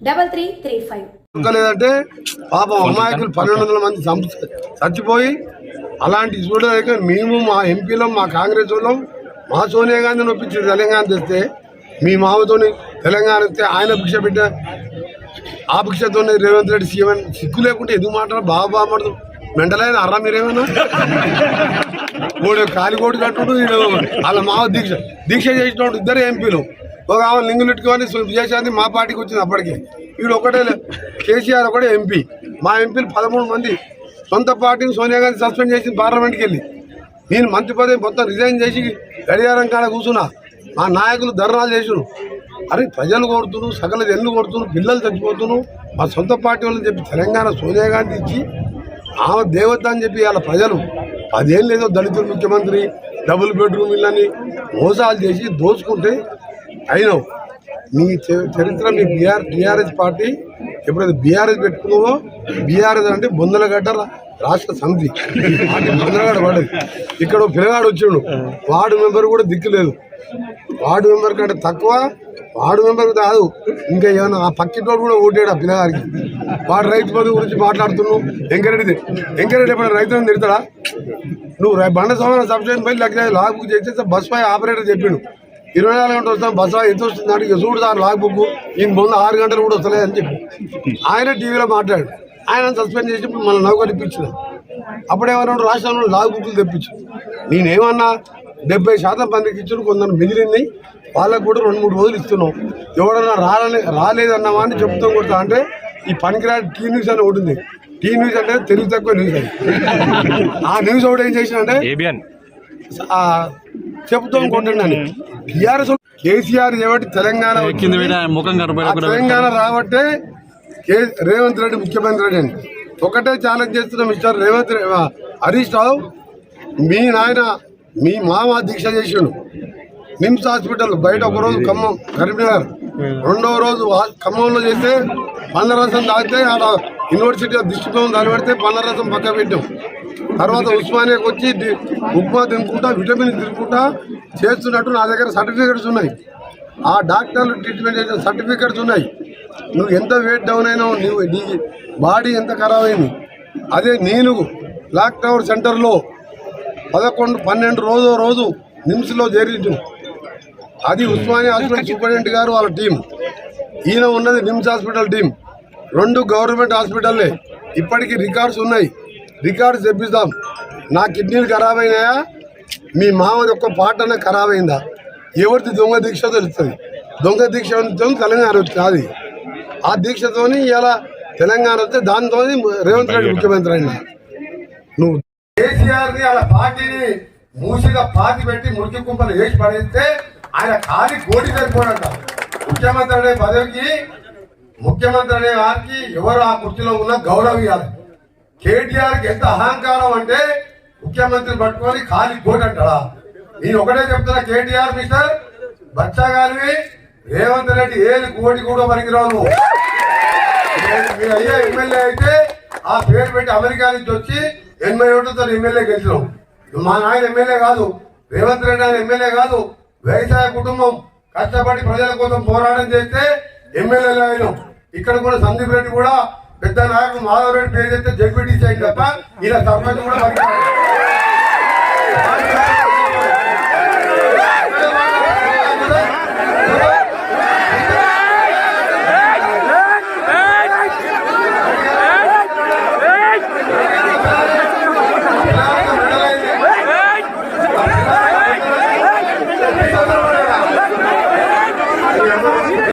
double three three five. లేదంటే పాపం అమాయకులు పన్నెండు వందల మంది చంపు చచ్చిపోయి అలాంటి చూడలేక మేము మా ఎంపీలం మా కాంగ్రెస్ వాళ్ళం మా సోనియా గాంధీని ఒప్పించి తెలంగాణ తెస్తే మీ మామతోని తెలంగాణ వస్తే ఆయన భిక్ష పెట్ట ఆ భిక్షతో రేవంత్ రెడ్డి సీఎం సిగ్గు లేకుంటే ఎందుకు మాట్లాడు బాగా బాగా మాట్లాడు మెంటలైన అర్రా మీరేమన్నా? మూడు కాలికోటి కట్టుడు వీడు వాళ్ళ మావ దీక్ష దీక్ష చేసినప్పుడు ఇద్దరు ఎంపీలు. ఒక ఆమె లింగులెట్టుకొని విజయశాంతి మా పార్టీకి వచ్చింది అప్పటికి. వీడు ఒకటే కేసీఆర్ ఒకటే ఎంపీ. మా ఎంపీలు పదమూడు మంది. సొంత పార్టీని సోనియా గాంధీ సస్పెండ్ చేసింది పార్లమెంట్కి వెళ్ళి. నేను మంత్రి పదవి మొత్తం రిజైన్ చేసి గడియారం కాడ కూర్చున్నా. మా నాయకులు ధర్నాలు చేసును అరే ప్రజలు కొడుతున్నారు సకల ఎల్లు కొడుతున్నారు పిల్లలు చచ్చిపోతున్నారు. మా సొంత పార్టీ వాళ్ళని చెప్పి తెలంగాణ సోనియా గాంధీ ఇచ్చి ఆమె దేవత అని చెప్పి వాళ్ళ ప్రజలు అదేం లేదో దళితులు ముఖ్యమంత్రి డబుల్ బెడ్రూమ్ ఇళ్ళని మోసాలు చేసి దోచుకుంటే అయినావు నీ చరిత్ర మీ బీఆర్ టీఆర్ఎస్ పార్టీ ఎప్పుడైతే బీఆర్ఎస్ పెట్టుకున్నావో బీఆర్ఎస్ అంటే బొందలగడ్డ రాష్ట్ర సమితి. బొందలగడ్డ పడదు ఇక్కడ పిల్లగాడు వచ్చిండు. వార్డు మెంబర్ కూడా దిక్కులేదు వార్డు మెంబర్ కంటే తక్కువ వార్డు మెంబర్ కాదు. ఇంకా ఏమన్నా ఆ పక్కింటోడు కూడా ఓటాడు ఆ పిల్లగాడికి? వాడు రైతు బంధు గురించి మాట్లాడుతున్నావు వెంకరెడ్డి వెంకరెడ్డి ఎప్పుడైనా రైతులను తిడతాడా? నువ్వు రై- బండ సోమవారం సబ్సిడీ పై లక్ష లాగు చేసేస్తే బస్ పై ఆపరేటర్ చెప్పిండు. ఇరవై నాలుగు గంటలు వస్తాం బస్ ఎంత వస్తుంది అంటే చూడు సార్ లాగ్ బుక్ ఈ ముందు ఆరు గంటలు కూడా వస్తలేదు అని చెప్పి. ఆయన టీవీలో మాట్లాడు ఆయన సస్పెండ్ చేసినప్పుడు మన నౌకలు ఇప్పించిన అప్పుడేమన్నాడు రాష్ట్రంలో లాగ్ బుక్లు తెప్పించు. నేనేమన్నా డెబ్బై శాతం మందికి ఇచ్చిన కొందరు మిగిలింది వాళ్ళకు కూడా రెండు మూడు రోజులు ఇస్తున్నాం. ఎవడన్నా రాలే రాలేదన్నావా అని చెప్తాం కొడతా అంటే ఈ పనికిరాని టీ న్యూస్ అని ఒకటి ఉంది. టీ న్యూస్ అంటే తెలుగు తక్కువ న్యూస్ అది. ఆ న్యూస్ ఒకటి ఏం ఏబిఎన్. ఆ చెప్తాం కొంటున్నాను టీఆర్ఎస్ కేసీఆర్ కాబట్టి తెలంగాణ తెలంగాణ రాబట్టే రేవంత్ రెడ్డి ముఖ్యమంత్రి రెడ్డి అని ఒకటే ఛాలెంజ్ చేస్తున్న మిస్టర్ రేవంత్ హరీష్ రావు మీ నాయన మీ మామ దీక్ష చేసిండు. నిమ్స్ హాస్పిటల్ బయట ఒక రోజు ఖమ్మం కరీంనగర్. రెండవ రోజు ఖమ్మంలో చేస్తే పండ్ల రసం తాగితే ఆడ యూనివర్సిటీ దృష్టికోణం దాని పెడితే పండ్ల రసం పక్క పెట్టాం. తర్వాత ఉస్మానియాకి వచ్చి ఉప్మా తినుకుంటా విటమిన్ తినుకుంటా చేస్తున్నట్టు నా దగ్గర సర్టిఫికెట్స్ ఉన్నాయి. ఆ డాక్టర్లు ట్రీట్మెంట్ చేసిన సర్టిఫికెట్స్ ఉన్నాయి. నువ్వు ఎంత వెయిట్ డౌన్ అయినావు నువ్వు నీ బాడీ ఎంత ఖరాబ్ అయింది. అదే నేను లాక్ టవర్ సెంటర్లో పదకొండు పన్నెండు రోజు రోజు నిమ్స్లో చేరించు. అది ఉస్మానియా హాస్పిటల్ సూపరింటెండెంట్ గారు వాళ్ళ టీం ఈయన ఉన్నది నిమ్స్ హాస్పిటల్ టీం రెండు గవర్నమెంట్ హాస్పిటల్లే. ఇప్పటికీ రికార్డ్స్ ఉన్నాయి. రికార్డ్స్ తెప్పిస్తాం. నా కిడ్నీలు ఖరాబ్ అయినాయా? మీ మామది ఒక్క అన్న ఖరాబ్ అయిందా ఎవరిది దొంగ దీక్ష తెలుస్తుంది. దొంగ దీక్ష తెలంగాణ వచ్చింది అది. ఆ దీక్షతోని ఇలా తెలంగాణ వస్తే దాంతో రేవంత్ రెడ్డి ముఖ్యమంత్రి అయినా. నువ్వు కేసీఆర్ అలా పార్టీని మూసిగా పాతి పెట్టి మురికి కుంపలు వేసి పడేస్తే ఆయన ఖాళీ కోటి సరిపోడంట. ముఖ్యమంత్రి అనే పదవికి ముఖ్యమంత్రి అనే వారికి ఎవరు ఆ కుర్చీలో ఉన్న గౌరవం ఇవ్వాలి? కేటీఆర్కి ఎంత అహంకారం అంటే ముఖ్యమంత్రి పట్టుకొని ఖాళీ కోటి అంటాడా? నేను ఒకటే చెప్తున్నా కేటీఆర్ మిస్టర్ బచ్చాగాలివి రేవంత్ రెడ్డి ఏది కోటి కూడా పనికిరావు మీ అయ్యే ఎమ్మెల్యే అయితే ఆ పేరు పెట్టి అమెరికా నుంచి వచ్చి ఎనభై ఓట్లతో ఎమ్మెల్యే గెలిచినాం. మా నాయన ఎమ్మెల్యే కాదు రేవంత్ రెడ్డి ఆయన ఎమ్మెల్యే కాదు వ్యవసాయ కుటుంబం కష్టపడి ప్రజల కోసం పోరాటం చేస్తే ఎమ్మెల్యేలు అయినాం. ఇక్కడ కూడా సందీప్ రెడ్డి కూడా పెద్ద నాకు మాధవరెడ్డి పేరు చెప్తే జడ్పీటీసీ అయింది తప్ప ఇలా సర్పంచ్ కూడా